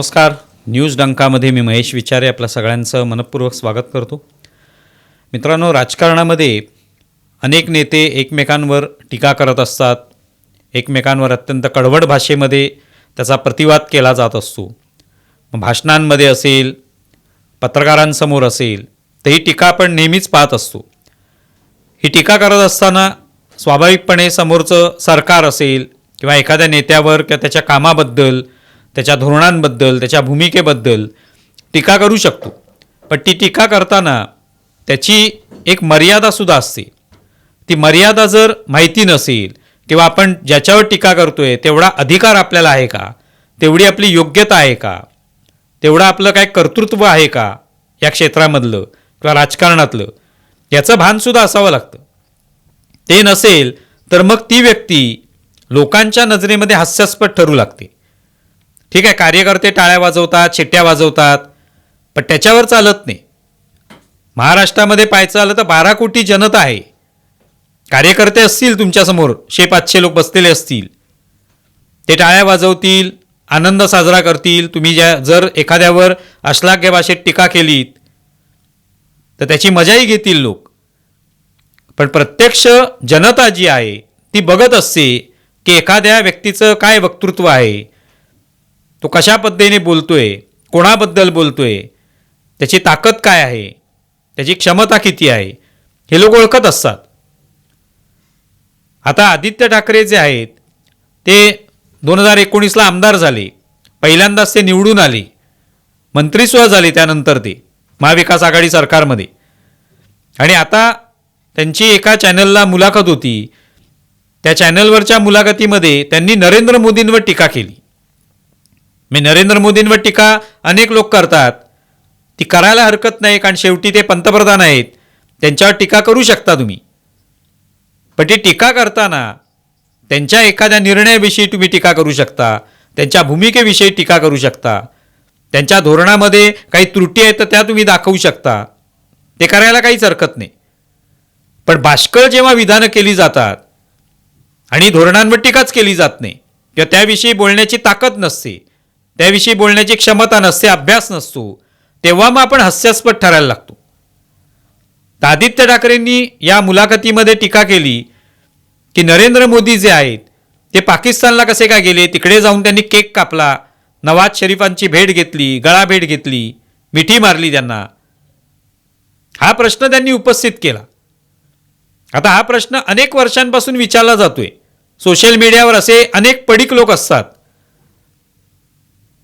नमस्कार. न्यूज डंकामध्ये मी महेश विचारे आपल्या सगळ्यांचं मनपूर्वक स्वागत करतो. मित्रांनो राजकारणामध्ये अनेक नेते एकमेकांवर टीका करत असतात. एकमेकांवर अत्यंत कडवड भाषेमध्ये त्याचा प्रतिवाद केला जात असतो. भाषणांमध्ये असेल पत्रकारांसमोर असेल तर ही टीका आपण नेहमीच पाहत असतो. ही टीका करत असताना स्वाभाविकपणे समोरचं सरकार असेल किंवा एखाद्या नेत्यावर किंवा त्याच्या कामाबद्दल त्याच्या धोरणांबद्दल त्याच्या भूमिकेबद्दल टीका करू शकतो. पण ती टीका करताना त्याची एक मर्यादासुद्धा असते. ती मर्यादा जर माहिती नसेल किंवा आपण ज्याच्यावर टीका करतो आहे तेवढा अधिकार आपल्याला आहे का? तेवढी आपली योग्यता आहे का? तेवढं आपलं काय कर्तृत्व आहे का? या क्षेत्रामधलं किंवा राजकारणातलं याचं भानसुद्धा असावं लागतं. ते नसेल तर मग ती व्यक्ती लोकांच्या नजरेमध्ये हास्यास्पद ठरू लागते. ठीक आहे कार्यकर्ते टाळ्या वाजवतात शिट्ट्या वाजवतात पण त्याच्यावर चालत नाही. महाराष्ट्रामध्ये पाहायचं आलं तर बारा कोटी जनता आहे. कार्यकर्ते असतील तुमच्यासमोर शे पाचशे लोक बसलेले असतील. ते टाळ्या वाजवतील आनंद साजरा करतील. तुम्ही ज्या जर एखाद्यावर अश्लाघ्य भाषेत टीका केलीत तर त्याची मजाही घेतील लोक. पण प्रत्यक्ष जनता जी आहे ती बघत असते की एखाद्या व्यक्तीचं काय वक्तृत्व आहे. तो कशा पद्धतीने बोलतोय? कोणाबद्दल बोलतोय? त्याची ताकद काय आहे? त्याची क्षमता किती आहे? हे लोक ओळखत असतात. आता आदित्य ठाकरे जे आहेत ते दोन हजार एकोणीसला आमदार झाले. पहिल्यांदाच ते निवडून आले. मंत्रीसुद्धा झाले त्यानंतर ते महाविकास आघाडी सरकारमध्ये. आणि आता त्यांची एका चॅनलला मुलाखत होती. त्या चॅनलवरच्या मुलाखतीमध्ये त्यांनी नरेंद्र मोदींवर टीका केली. मी नरेंद्र मोदींवर टीका अनेक लोक करतात. ती करायला हरकत नाही कारण शेवटी ते पंतप्रधान आहेत. त्यांच्यावर टीका करू शकता तुम्ही. पण ती टीका करताना त्यांच्या एखाद्या निर्णयाविषयी तुम्ही टीका करू शकता. त्यांच्या भूमिकेविषयी टीका करू शकता. त्यांच्या धोरणामध्ये काही त्रुटी आहेत तर त्या तुम्ही दाखवू शकता. ते करायला काहीच हरकत नाही. पण बाष्कळ जेव्हा विधानं केली जातात आणि धोरणांवर टीकाच केली जात नाही किंवा त्याविषयी बोलण्याची ताकद नसते. त्याविषयी बोलण्याची क्षमता नसते अभ्यास नसतो. तेव्हा मग आपण हास्यास्पद ठरायला लागतो. आदित्य ठाकरेंनी या मुलाखतीमध्ये टीका केली की नरेंद्र मोदी जे आहेत ते पाकिस्तानला कसे काय गेले? तिकडे जाऊन त्यांनी केक कापला नवाज शरीफांची भेट घेतली गळा भेट घेतली मिठी मारली त्यांना. हा प्रश्न त्यांनी उपस्थित केला. आता हा प्रश्न अनेक वर्षांपासून विचारला जातोय. सोशल मीडियावर असे अनेक पडिक लोक असतात.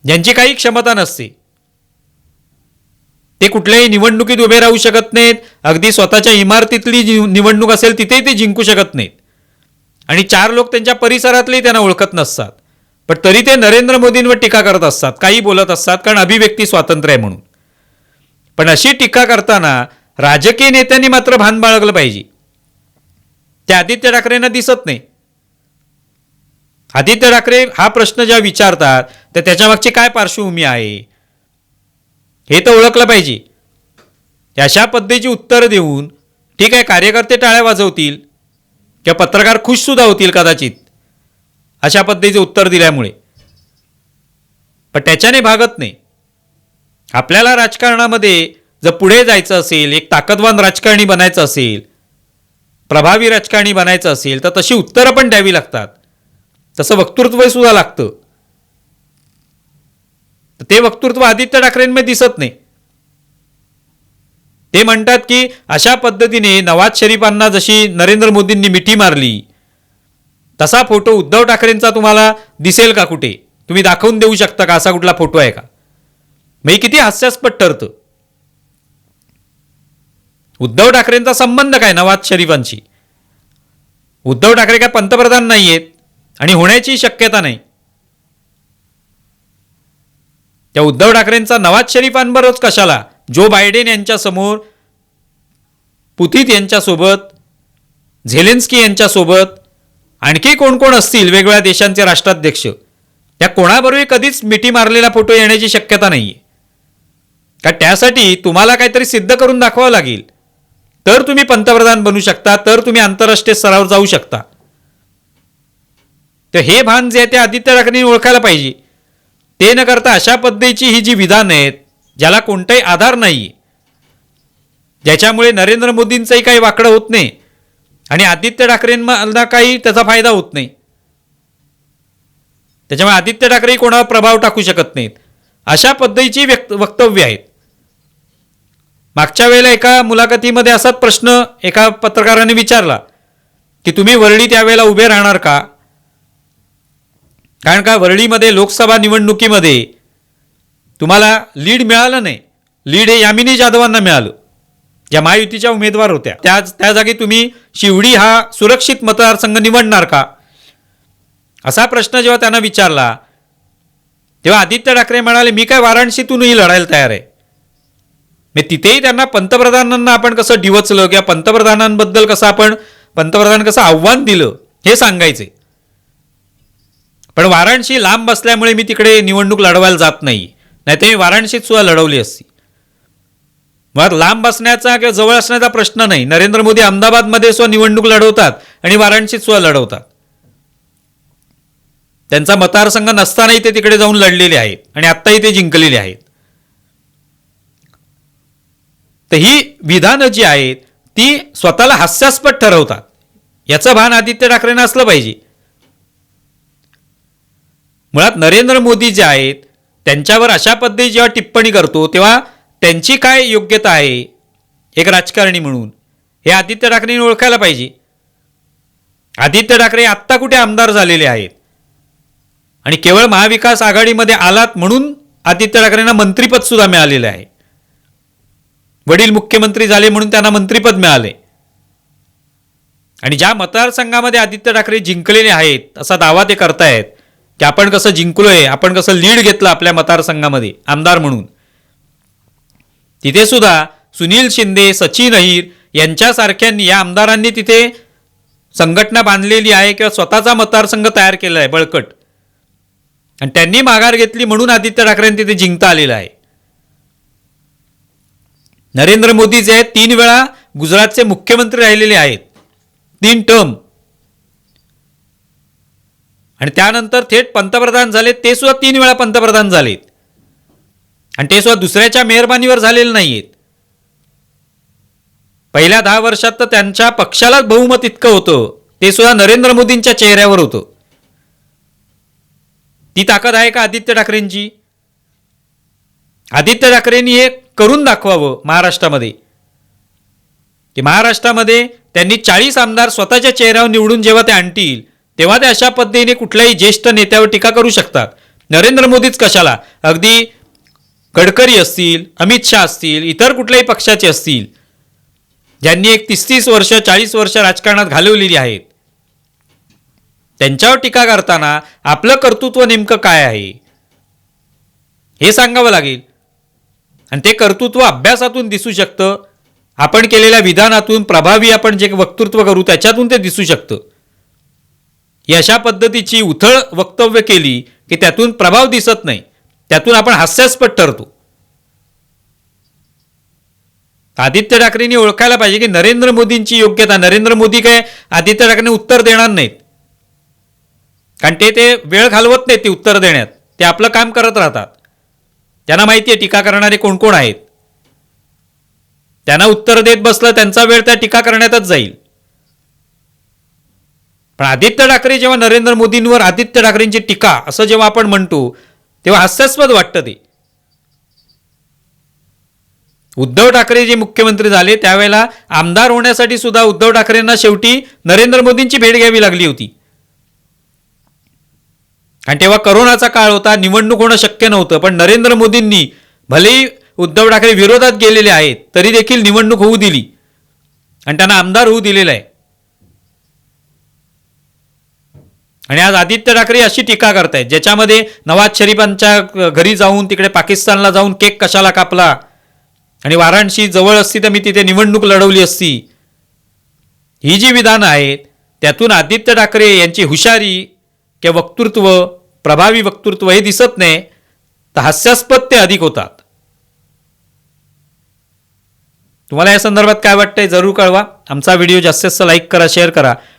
ज्यांची काही क्षमता नसते. ते कुठल्याही निवडणुकीत उभे राहू शकत नाहीत. अगदी स्वतःच्या इमारतीतली जी निवडणूक असेल तिथेही ते जिंकू शकत नाहीत. आणि चार लोक त्यांच्या परिसरातलेही त्यांना ओळखत नसतात. पण तरी ते नरेंद्र मोदींवर टीका करत असतात काही बोलत असतात कारण अभिव्यक्ती स्वातंत्र्य आहे म्हणून. पण अशी टीका करताना राजकीय नेत्यांनी मात्र भान बाळगलं पाहिजे. ते आदित्य ठाकरेंना दिसत नाही. आदित्य ठाकरे हा प्रश्न जेव्हा विचारतात तर त्याच्यामागची काय पार्श्वभूमी आहे? हे तर ओळखलं पाहिजे. अशा पद्धतीची उत्तरं देऊन ठीक आहे कार्यकर्ते टाळ्या वाजवतील किंवा पत्रकार खुशसुद्धा होतील कदाचित अशा पद्धतीचे उत्तर दिल्यामुळे. पण त्याच्याने भागत नाही. आपल्याला राजकारणामध्ये जर पुढे जायचं असेल एक ताकदवान राजकारणी बनायचं असेल प्रभावी राजकारणी बनायचं असेल तर तशी उत्तरं पण द्यावी लागतात. तसं वक्तृत्व सुद्धा लागतं. तर ते वक्तृत्व आदित्य ठाकरेंमध्ये दिसत नाही. ते म्हणतात की अशा पद्धतीने नवाज शरीफांना जशी नरेंद्र मोदींनी मिठी मारली तसा फोटो उद्धव ठाकरेंचा तुम्हाला दिसेल का कुठे? तुम्ही दाखवून देऊ शकता का? असा कुठला फोटो आहे का? मी किती हास्यास्पद ठरतं. उद्धव ठाकरेंचा संबंध काय नवाज शरीफांशी? उद्धव ठाकरे काय पंतप्रधान नाही आहेत आणि होण्याची शक्यता नाही. त्या उद्धव ठाकरेंचा नवाज शरीफांबरोच कशाला? जो बायडेन यांच्यासमोर पुतीत यांच्यासोबत झेलेन्स्की यांच्यासोबत आणखी कोण कोण असतील वेगवेगळ्या देशांचे राष्ट्राध्यक्ष त्या कोणाबरोबर कधीच मिठी मारलेला फोटो येण्याची शक्यता नाही आहे का त्यासाठी तुम्हाला काहीतरी सिद्ध करून दाखवावं लागेल? तर तुम्ही पंतप्रधान बनू शकता तर तुम्ही आंतरराष्ट्रीय स्तरावर जाऊ शकता. तर हे भान जे आहे ते आदित्य ठाकरेंनी ओळखायला पाहिजे. ते न करता अशा पद्धतीची ही जी विधानं आहेत ज्याला कोणताही आधार नाही ज्याच्यामुळे नरेंद्र मोदींचंही काही वाकडं होत नाही आणि आदित्य ठाकरेंना काही त्याचा फायदा होत नाही. त्याच्यामुळे आदित्य ठाकरेही कोणावर प्रभाव टाकू शकत नाहीत. अशा पद्धतीची व्यक्त वक्तव्य आहेत. मागच्या वेळेला एका मुलाखतीमध्ये असाच प्रश्न एका पत्रकाराने विचारला की तुम्ही वरळी त्यावेळेला उभे राहणार का? कारण का वरळीमध्ये लोकसभा निवडणुकीमध्ये तुम्हाला लीड मिळालं नाही. लीड हे यामिनी जाधवांना मिळालं. ज्या महायुतीच्या उमेदवार होत्या. त्या त्या जागी तुम्ही शिवडी हा सुरक्षित मतदारसंघ निवडणार का? असा प्रश्न जेव्हा त्यांना विचारला तेव्हा आदित्य ठाकरे म्हणाले मी काय वाराणसीतूनही लढायला तयार आहे. मी तिथेही त्यांना पंतप्रधानांना आपण कसं डिवचलं किंवा पंतप्रधानांबद्दल कसं आपण पंतप्रधान कसं आव्हान दिलं हे सांगायचे. पण वाराणसी लांब असल्यामुळे मी तिकडे निवडणूक लढवायला जात नाही. नाही ते मी वाराणसीत सुद्धा लढवली असती. मग लांब बसण्याचा किंवा जवळ असण्याचा प्रश्न नाही. नरेंद्र मोदी अहमदाबादमध्ये सुद्धा निवडणूक लढवतात आणि वाराणसीत सुद्धा लढवतात. त्यांचा मतदारसंघ नसतानाही ते तिकडे जाऊन लढलेले आहेत आणि आत्ताही ते जिंकलेले आहेत. तर ही विधानं जी आहेत ती स्वतःला हास्यास्पद ठरवतात. याचं भान आदित्य ठाकरेंना असलं पाहिजे. मुळात नरेंद्र मोदी जे आहेत त्यांच्यावर अशा पद्धती जेव्हा टिप्पणी करतो तेव्हा त्यांची काय योग्यता आहे? एक राजकारणी म्हणून. हे आदित्य ठाकरेंनी ओळखायला पाहिजे. आदित्य ठाकरे आत्ता कुठे आमदार झालेले आहेत? आणि केवळ महाविकास आघाडीमध्ये आलात म्हणून आदित्य ठाकरेंना मंत्रीपद सुद्धा मिळालेलं आहे. वडील मुख्यमंत्री झाले म्हणून त्यांना मंत्रीपद मिळाले. आणि ज्या मतदारसंघामध्ये आदित्य ठाकरे जिंकलेले आहेत असा दावा ते करतायत की आपण कसं जिंकलोय आपण कसं लीड घेतलं आपल्या मतदारसंघामध्ये आमदार म्हणून. तिथे सुद्धा सुनील शिंदे सचिन अहिर यांच्यासारख्यांनी या आमदारांनी तिथे संघटना बांधलेली आहे किंवा स्वतःचा मतदारसंघ तयार केला आहे बळकट. आणि त्यांनी माघार घेतली म्हणून आदित्य ठाकरेंनी तिथे जिंकता आलेलं आहे. नरेंद्र मोदी जे आहेत तीन वेळा गुजरातचे मुख्यमंत्री राहिलेले आहेत. तीन टर्म आणि त्यानंतर थेट पंतप्रधान झाले ते सुद्धा तीन वेळा पंतप्रधान झालेत. आणि ते सुद्धा दुसऱ्याच्या मेहरबानीवर झालेले नाही आहेत पहिल्या दहा वर्षात तर त्यांच्या पक्षालाच बहुमत इतकं होतं. ते सुद्धा नरेंद्र मोदींच्या चेहऱ्यावर होतं. ती ताकद आहे का आदित्य ठाकरेंची? आदित्य ठाकरेंनी हे करून दाखवावं महाराष्ट्रामध्ये. की महाराष्ट्रामध्ये त्यांनी चाळीस आमदार स्वतःच्या चेहऱ्यावर निवडून जेव्हा ते आणतील तेव्हा ते अशा पद्धतीने कुठल्याही ज्येष्ठ नेत्यावर टीका करू शकतात. नरेंद्र मोदीच कशाला? अगदी गडकरी असतील अमित शहा असतील इतर कुठल्याही पक्षाचे असतील ज्यांनी एक तीस तीस वर्ष चाळीस वर्ष राजकारणात घालवलेली आहेत. त्यांच्यावर टीका करताना आपलं कर्तृत्व नेमकं काय आहे? हे सांगावं लागेल. आणि ते कर्तृत्व अभ्यासातून दिसू शकतं. आपण केलेल्या विधानातून प्रभावी आपण जे वक्तृत्व करू त्याच्यातून ते दिसू शकतं. अशा पद्धतीची उथळ वक्तव्य केली की त्यातून प्रभाव दिसत नाही. त्यातून आपण हास्यास्पद ठरतो. आदित्य ठाकरेंनी ओळखायला पाहिजे की नरेंद्र मोदींची योग्यता. नरेंद्र मोदी काय? आदित्य ठाकरे उत्तर देणार नाहीत. कारण ते ते वेळ घालवत नाहीत ते उत्तर देण्यात. ते आपलं काम करत राहतात. त्यांना माहिती आहे टीका करणारे कोण कोण आहेत. त्यांना उत्तर देत बसलं त्यांचा वेळ त्या टीका करण्यातच जाईल. पण आदित्य ठाकरे जेव्हा नरेंद्र मोदींवर आदित्य ठाकरेंची टीका असं जेव्हा आपण म्हणतो तेव्हा हास्यास्पद वाटतं ते. उद्धव ठाकरे जे मुख्यमंत्री झाले त्यावेळेला आमदार होण्यासाठी सुद्धा उद्धव ठाकरेंना शेवटी नरेंद्र मोदींची भेट घ्यावी लागली होती. आणि तेव्हा करोनाचा काळ होता निवडणूक होणं शक्य नव्हतं पण नरेंद्र मोदींनी भलेही उद्धव ठाकरे विरोधात गेलेले आहेत तरी देखील निवडणूक होऊ दिली. आणि त्यांना आमदार होऊ दिलेला आहे. आणि आज आदित्य ठाकरे अशी टीका करतायत ज्याच्यामध्ये नवाज शरीफांच्या घरी जाऊन तिकडे पाकिस्तानला जाऊन केक कशाला कापला? आणि वाराणसी जवळ असती तर मी तिथे निवडणूक लढवली असती. ही जी विधानं आहेत त्यातून आदित्य ठाकरे यांची हुशारी किंवा वक्तृत्व प्रभावी वक्तृत्व हे दिसत नाही तर हास्यास्पद ते अधिक होतात. तुम्हाला या संदर्भात काय वाटतंय जरूर कळवा. आमचा व्हिडिओ जास्तीत जास्त लाईक करा शेअर करा.